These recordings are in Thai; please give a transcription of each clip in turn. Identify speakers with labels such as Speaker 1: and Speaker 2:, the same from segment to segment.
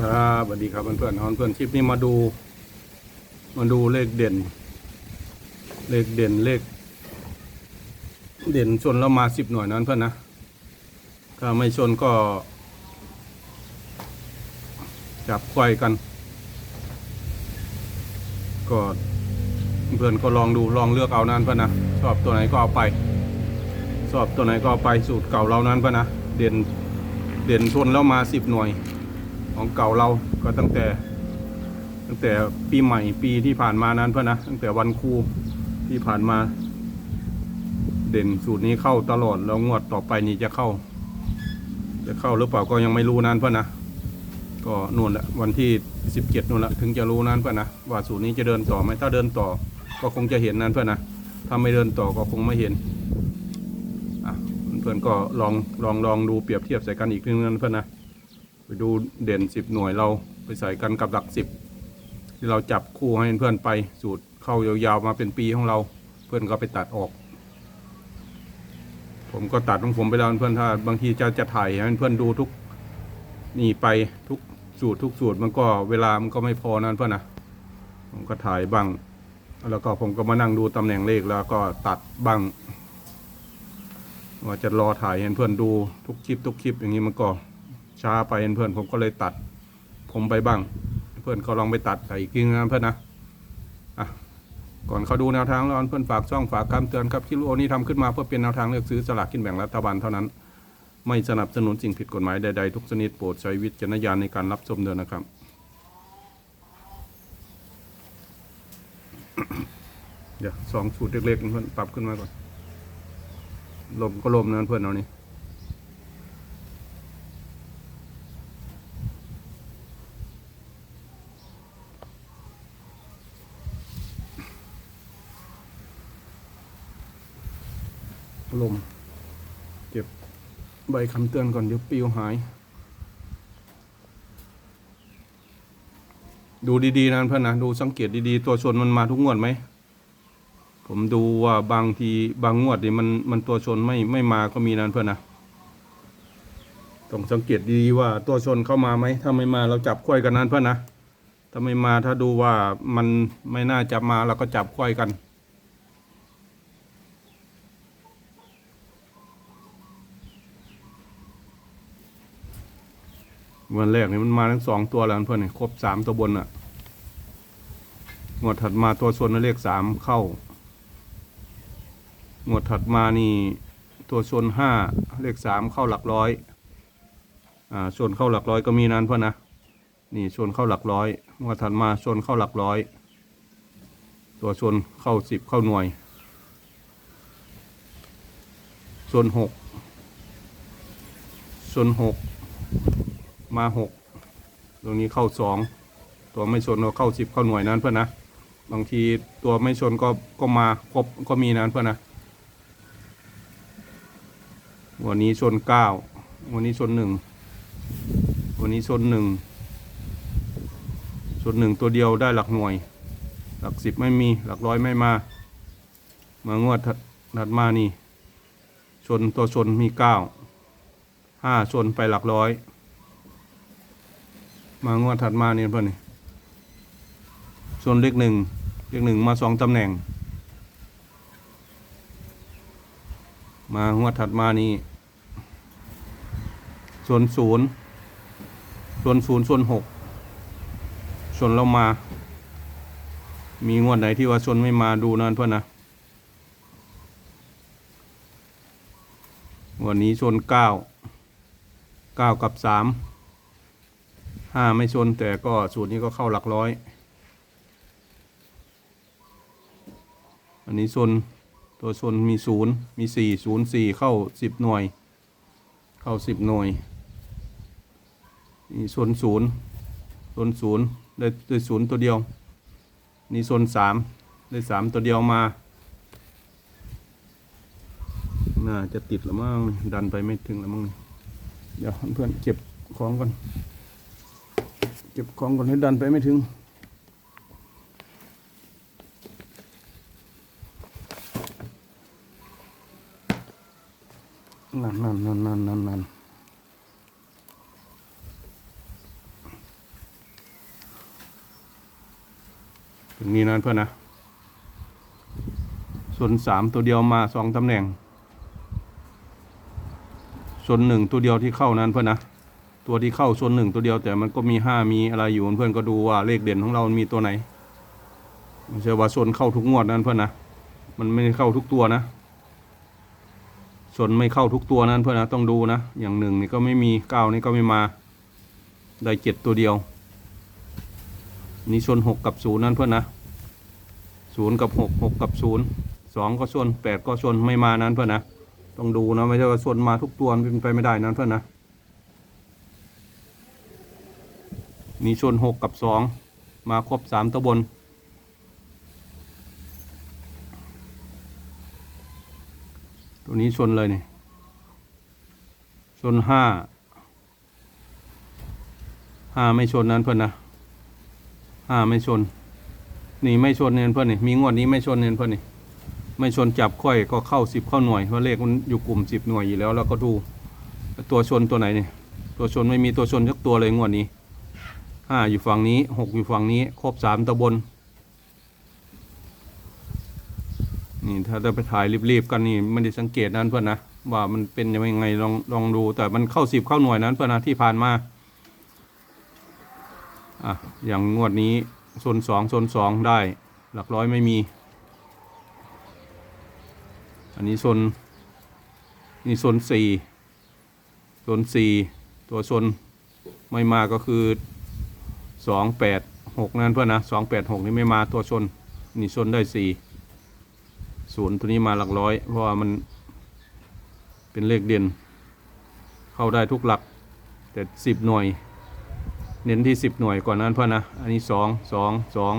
Speaker 1: ครับสวัสดีครับเพื่อนๆเพื่อนคลิปนี้มาดู มาดูเลขเด่น เลขเด่นเลข เด่นชนแล้วมาสิบหน่วยนั้นเพื่อนนะถ้าไม่ชนก็ จับควายกัน ก็เพื่อนก็ลองดูลองเลือกเอานั้นเพื่อนนะชอบตัวไหนก็เอาไปชอบตัวไหนก็เอาไปสูตรเก่าเรานั้นเพื่อนนะเด่นเด่นชนแล้วมาสิบหน่วย ของเก่าเราก็ตั้งแต่ ตั้งแต่ปีใหม่ปีที่ผ่านมานั้นเพื่อนนะตั้งแต่วันครูที่ผ่านมา เด่นสูตรนี้เข้าตลอดแล้วงวดต่อไปนี่จะเข้า จะเข้าหรือเปล่าก็ยังไม่รู้นั้นเพื่อนนะก็นู่นแหละวันที่สิบเจ็ดนู่นแหละถึงจะรู้นั้นเพื่อนนะว่าสูตรนี้จะเดินต่อไหมถ้าเดินต่อ ก็คงจะเห็นนั้นเพื่อนนะถ้าไม่เดินต่อก็คงไม่เห็นอะเพื่อนๆก็ลองลองลองดูเปรียบเทียบใส่กันอีกทีนึงนั้นเพื่อนนะ ดูเด่นสิบหน่วยเราไปใส่กันกับหลักสิบที่เราจับคู่ให้เพื่อนไปสูตรเข้ายาวๆมาเป็นปีของเรา เพื่อนก็ไปตัดออก ผมก็ตัดของผมไปแล้วเพื่อนถ้าบางทีจะจะถ่ายให้เพื่อนดูทุกนี่ไปทุกสูตรทุกสูตรมันก็เวลามันก็ไม่พอนั้นเพื่อนนะผมก็ถ่ายบ้าง แล้วก็ผมก็มานั่งดูตำแหน่งเลขแล้วก็ตัดบ้างว่าจะรอถ่ายให้เพื่อนดูทุกคลิปทุกคลิปอย่างนี้มันก็ ช้าไปเพื่อนผมก็เลยตัด ผมไปบ้าง เพื่อนเขาลองไปตัดใส่อีกทีนะเพื่อนนะอะก่อนเขาดูแนวทางแล้วเพื่อนฝากช่องฝากคำเตือนครับคลิปวิดีโอนี้ทำขึ้นมาเพื่อเป็นแนวทางเลือกซื้อสลากกินแบ่งรัฐบาลเท่านั้น ไม่สนับสนุนสิ่งผิดกฎหมายใดๆทุกชนิดโปรดใช้วิจารณญาณในการรับชมเดินนะครับเดี๋ยวสองสูตรเล็กๆเพื่อนปรับขึ้นมาก่อนลมก็ลมนะเพื่อนเอานี่ ลม เก็บใบคำเตือนก่อนเดี๋ยวปิวหาย ดูดีๆนะเพื่อนนะดูสังเกตดีๆ ตัวชนมันมาทุกงวดไหม ผมดูว่าบางทีบางงวดนี่มันมันตัวชนไม่ไม่มาก็มีนะเพื่อนนะต้องสังเกตดีว่าตัวชนเข้ามาไหม ถ้าไม่มาเราจับควายกันนั้นเพื่อนนะ ถ้าไม่มาถ้าดูว่ามันไม่น่าจะมาเราก็จับควายกัน วันแรกนี่มันมาทั้งสองตัวแล้วเพื่อนนี่ครบสามตัวบนอะงวดถัดมาตัวชนเลขสามเข้างวดถัดมานี่ตัวชนห้าเลขสามเข้าหลักร้อยอ่าชนเข้าหลักร้อยก็มีนั้นเพื่อนนะนี่ชนเข้าหลักร้อยงวดถัดมาชนเข้าหลักร้อย ตัวชนเข้าสิบเข้าหน่วยชนหกชนหก มาหกตรงนี้เข้าสองตัวไม่ชนก็เข้าสิบเข้าหน่วยนั้นเพื่อนนะบางทีตัวไม่ชนก็ก็มาครบก็มีนั้นเพื่อนนะวันนี้ชนเก้าวันนี้ชนหนึ่งวันนี้ชนหนึ่งชนหนึ่งตัวเดียวได้หลักหน่วย หลักสิบไม่มีหลักร้อยไม่มา มางวดถัดถัดมานี่ ชนตัวชนมีเก้าห้าชนไปหลักร้อย มางวดถัดมาเนี่ยเพื่อนนี่ส่วนเลขหนึ่งเลขหนึ่งมาสองตำแหน่ง มางวดถัดมานี่ส่วนศูนย์ส่วนศูนย์ส่วนหกส่วนเรามา มีงวดไหนที่ว่าส่วนไม่มาดูนั่นเพื่อนนะวันนี้ส่วนเก้าเก้ากับสาม ห้าไม่ชนแต่ก็สูตรนี้ก็เข้าหลักร้อย อันนี้ชนตัวชนมีศูนย์มีสี่ศูนย์สี่เข้าสิบหน่วย เข้าสิบหน่วยนี่ชนศูนย์ชนศูนย์ได้ได้ศูนย์ตัวเดียว นี่ชนสามได้สามตัวเดียวมา น่าจะติดละมั้งดันไปไม่ถึงละมั้งเดี๋ยวเพื่อนๆเก็บของก่อน เก็บของก่อนให้ดันไปไม่ถึง นั่นนั่นนั่นนั่นนั่นนั่นถึงนี้นั่นเพื่อนนะ ส่วนสามตัวเดียวมาสองตำแหน่ง ส่วนหนึ่งตัวเดียวที่เข้านั้นเพื่อนนะ ตัวที่เข้าส่วนหนึ่งตัวเดียว แต่มันก็มีห้ามีอะไรอยู่เพื่อนก็ดูว่าเลขเด่นของเรามันมีตัวไหนไม่ใช่ว่าส่วนเข้าทุกงวดนั้นเพื่อนนะมันไม่ได้เข้าทุกตัวนะส่วนไม่เข้าทุกตัวนั้นเพื่อนนะต้องดูนะ อย่างหนึ่งนี่ก็ไม่มีเก้านี่ก็ไม่มาได้เจ็ดตัวเดียว นี่ส่วนหกกับศูนย์นั้นเพื่อนนะศูนย์กับหกหกกับศูนย์สองก็ส่วนแปดก็ส่วนไม่มานั้นเพื่อนนะต้องดูนะไม่ใช่ว่าส่วนมาทุกตัวเป็นไปไม่ได้นั้นเพื่อนนะ นี่ส่วนหกกับสองมาครบสามตัวบน ตัวนี้ชนเลยนี่ชนห้าห้าไม่ชนนั้นเพื่อนนะห้าไม่ชน นี่ไม่ชนเนียนเพื่อนนี่มีงวดนี้ไม่ชนเนียนเพื่อนนี่ไม่ชนจับค่อยก็เข้าสิบเข้าหน่วยเพราะเลขมันอยู่กลุ่มสิบหน่วยอยู่แล้วแล้วก็ดูตัวชนตัวไหนนี่ตัวชนไม่มีตัวชนสักตัวเลยงวดนี้ ห้าอยู่ฝั่งนี้หกอยู่ฝั่งนี้ ครบสามตะบน นี่ถ้าจะไปถ่ายรีบๆกันนี่ไม่ได้สังเกตนั้นเพื่อนนะว่ามันเป็นยังไงลองลองดู แต่มันเข้าสิบเข้าหน่วยนั้นเพื่อนนะที่ผ่านมาอะอย่างงวดนี้โซนสองโซนสองได้ หลักร้อยไม่มี อันนี้โซนนี่โซนสี่โซนสี่ตัวโซนไม่มาก็คือ สองแปดหกนั่นเพื่อนนะสองแปดหกนี่ไม่มาตัวชน นี่ชนได้สี่ศูนย์ตัวนี้มาหลักร้อย เพราะว่ามันเป็นเลขเด่น เข้าได้ทุกหลัก แต่สิบหน่วย เน้นที่สิบหน่วยก่อนนั้นเพื่อนนะ อันนี้สองสองสอง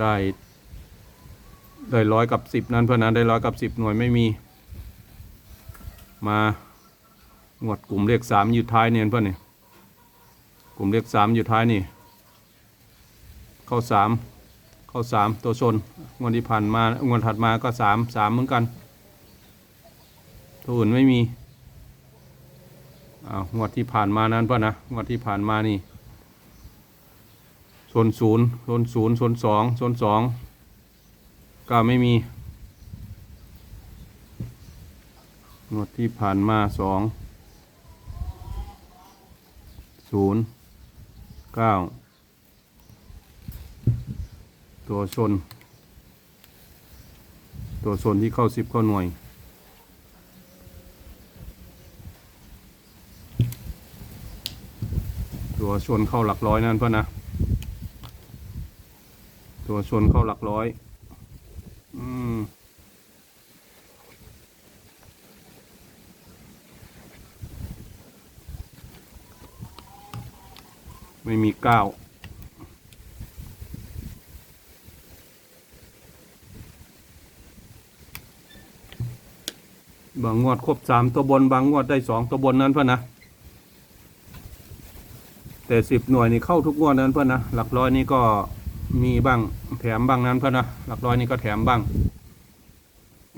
Speaker 1: ได้ได้ร้อยกับสิบนั้นเพื่อนนะได้ร้อยกับสิบหน่วยไม่มีมา งวดกลุ่มเลขสามอยู่ท้ายเนี่ยเพื่อนนี่กลุ่มเลขสามอยู่ท้ายนี่ เข้าสามเข้าสามตัวชนงวดที่ผ่านมางวดถัดมาก็สามสามเหมือนกันตัวอื่นไม่มีอ้าวงวดที่ผ่านมานั้นป่ะนะงวดที่ผ่านมานี่โซนศูนย์โซนศูนย์โซนสองโซนสองก็ไม่มีงวดที่ผ่านมาสอง ศูนย์เก้าตัวชน ตัวชนที่เข้าสิบเข้าหน่วย ตัวชนเข้าหลักร้อยนั่นเพื่อนนะ ตัวชนเข้าหลักร้อย ไม่มีเก้าบางงวดครบสามตัวบนบางงวดได้สองตัวบนนั้นเพื่อนนะ แต่สิบหน่วยนี่เข้าทุกงวดนั้นเพื่อนนะ หลักร้อยนี่ก็มีบ้างแถมบ้างนั้นเพื่อนนะ หลักร้อยนี่ก็แถมบ้าง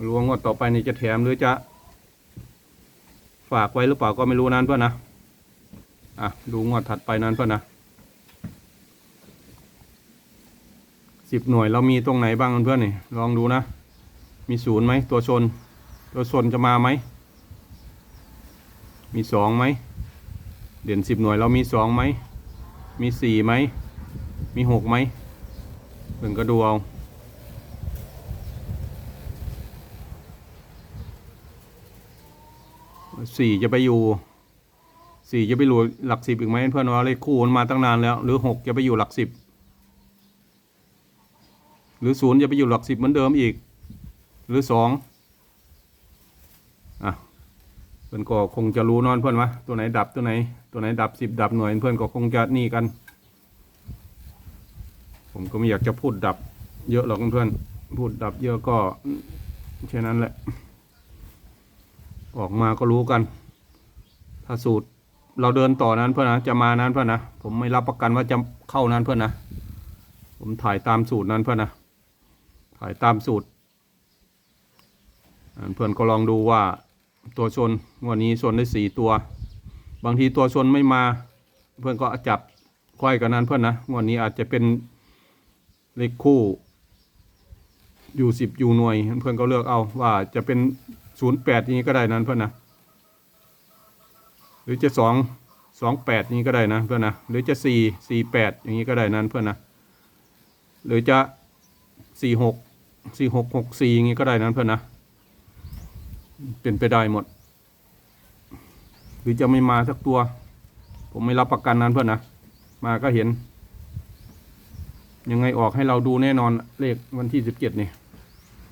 Speaker 1: รู้ว่างวดต่อไปนี่จะแถมหรือจะฝากไว้หรือเปล่าก็ไม่รู้นั้นเพื่อนนะ อะดูงวดถัดไปนั้นเพื่อนนะ สิบหน่วยเรามีตรงไหนบ้างเพื่อนๆนี่ลองดูนะ มีศูนย์ไหมตัวชน ตัวชนจะมาไหม มีสองไหม เด่นสิบหน่วยเรามีสองไหม มีสี่ไหม มีหกไหมเพิ่งก็ดูเอาสี่จะไปอยู่สี่จะไปอยู่หลักสิบอีกไหมเพื่อนว่าเลขคู่มันมาตั้งนานแล้ว หรือหกจะไปอยู่หลักสิบ หรือศูนย์จะไปอยู่หลักสิบเหมือนเดิมอีก หรือสองอะเพื่อนก็คงจะรู้นอนเพื่อนวะตัวไหนดับตัวไหน ตัวไหนดับสิบดับหน่วยเพื่อนก็คงจะนี่กัน ผมก็ไม่อยากจะพูดดับ เยอะหรอกเพื่อนพูดดับเยอะก็แค่นั้นแหละ ออกมาก็รู้กัน ถ้าสูตรเราเดินต่อนั้นเพื่อนนะจะมานั้นเพื่อนนะผมไม่รับประกันว่าจะเข้านั้นเพื่อนนะผมถ่ายตามสูตรนั้นเพื่อนนะ ถ่ายตามสูตร เพื่อนก็ลองดูว่าตัวชนวันนี้ชนได้สี่ตัว บางทีตัวชนไม่มา เพื่อนก็จับควายกันนั้นเพื่อนนะงวดนี้อาจจะเป็นเลขคู่อยู่สิบอยู่หน่วย เพื่อนก็เลือกเอาว่าจะเป็นศูนย์แปดนี้ก็ได้นั้นเพื่อนนะหรือจะสองสองแปดนี้ก็ได้นะเพื่อนนะหรือจะสี่สี่แปดอย่างนี้ก็ได้นั้นเพื่อนนะหรือจะสี่หก สี่หกหกสี่อย่างนี้ก็ได้นั้นเพื่อนนะ เป็นไปได้หมด หรือจะไม่มาสักตัว ผมไม่รับประกันนั้นเพื่อนนะ มาก็เห็น ยังไงออกให้เราดูแน่นอนเลขวันที่สิบเจ็ดนี่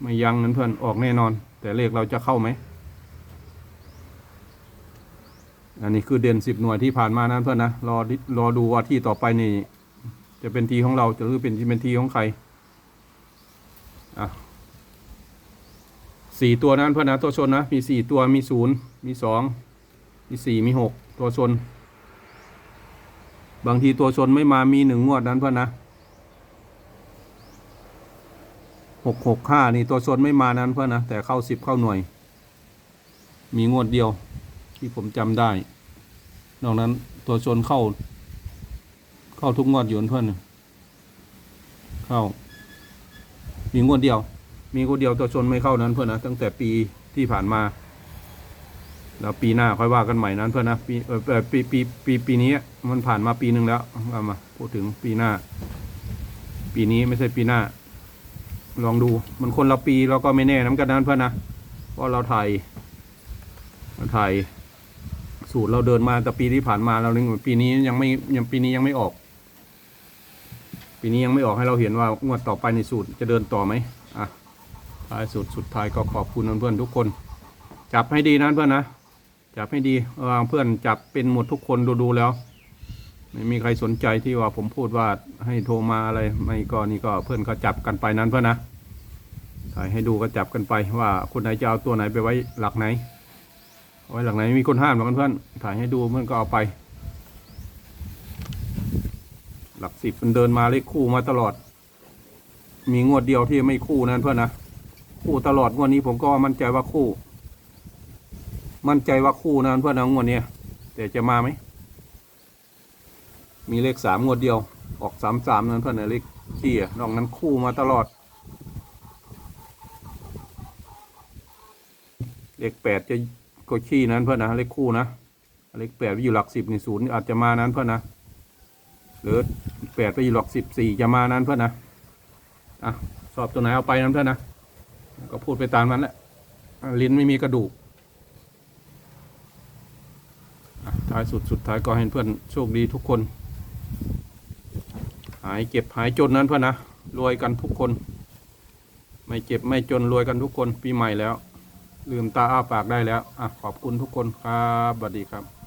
Speaker 1: ไม่ยังนั้นเพื่อนออกแน่นอน แต่เลขเราจะเข้าไหมอันนี้คือเด่นสิบหน่วยที่ผ่านมานั้นเพื่อนนะรอรอดูว่าที่ต่อไปนี่ จะเป็นทีของเราจะหรือเป็นเป็นทีของใคร อะสี่ตัวนั้นเพื่อนนะตัวชนนะ มีสี่ตัวมีศูนย์มีสองมีสี่มีหกตัวชน บางทีตัวชนไม่มามีหนึ่งงวดนั้นเพื่อนนะหกหกห้านี่ตัวชนไม่มานั้นเพื่อนนะ แต่เข้าสิบเข้าหน่วย มีงวดเดียว ที่ผมจำได้ นอกนั้นตัวชนเข้า เข้าทุกงวดอยู่เพื่อนเข้า มีงวดเดียว มีงวดเดียวตัวชนไม่เข้านั้นเพื่อนนะตั้งแต่ปีที่ผ่านมา แล้วปีหน้าค่อยว่ากันใหม่นั้นเพื่อนนะปีเอ่อปีปีปีปีนี้มันผ่านมาปีหนึ่งแล้วเอามาพูดถึงปีหน้า ปีนี้ไม่ใช่ปีหน้า ลองดูมันคนละปีเราก็ไม่แน่น้ำกันนั้นเพื่อนนะเพราะเราถ่ายเราถ่ายสูตรเราเดินมาแต่ปีที่ผ่านมาเราเรื่งปีนี้ยังไม่ยังปีนี้ยังไม่ออก ปีนี้ยังไม่ออกให้เราเห็นว่างวดต่อไปในสูตรจะเดินต่อไหมอะท้ายสุดสุดท้ายก็ขอบคุณเพื่อนๆทุกคน จับให้ดีนะเพื่อนนะจับให้ดีเออเพื่อนจับเป็นหมดทุกคนดูๆแล้ว ไม่มีใครสนใจที่ว่าผมพูดว่าให้โทรมาอะไรไม่ก็นี่ก็เพื่อนก็จับกันไปนั้นเพื่อนนะถ่ายให้ดูก็จับกันไปว่าคนไหนจะเอาตัวไหนไปไว้หลักไหนไว้หลักไหนมีคนห้ามหรอกเพื่อนถ่ายให้ดูเพื่อนก็เอาไป หลักสิบมันเดินมาเลขคู่มาตลอด มีงวดเดียวที่ไม่คู่นั้นเพื่อนนะคู่ตลอดงวดนี้ผมก็มั่นใจว่าคู่ มั่นใจว่าคู่นั้นเพื่อนนะงวดเนี้ยแต่จะมาไหมมีเลขสามงวดเดียว ออกสามสามนั้นเพื่อนนะเลขขี้อะนอกนั้นคู่มาตลอด เลขแปดจะก็ขี้นั้นเพื่อนนะเลขคู่นะเลขแปดอยู่หลักสิบในศูนย์อาจจะมานั้นเพื่อนนะ หรือแปดไปยู่หลักสิบสี่จะมานั้นเพื่อนนะอะสอบตัวไหนเอาไปนั้นเพื่อนนะก็พูดไปตามนั้นแหละลิ้นไม่มีกระดูกท้ายสุดสุดท้ายก็ให้เพื่อนโชคดีทุกคน หายเจ็บหายจนนั้นเพื่อนนะรวยกันทุกคน ไม่เจ็บไม่จนรวยกันทุกคนปีใหม่แล้ว ลืมตาอ้าปากได้แล้วอะขอบคุณทุกคนครับสวัสดีครับ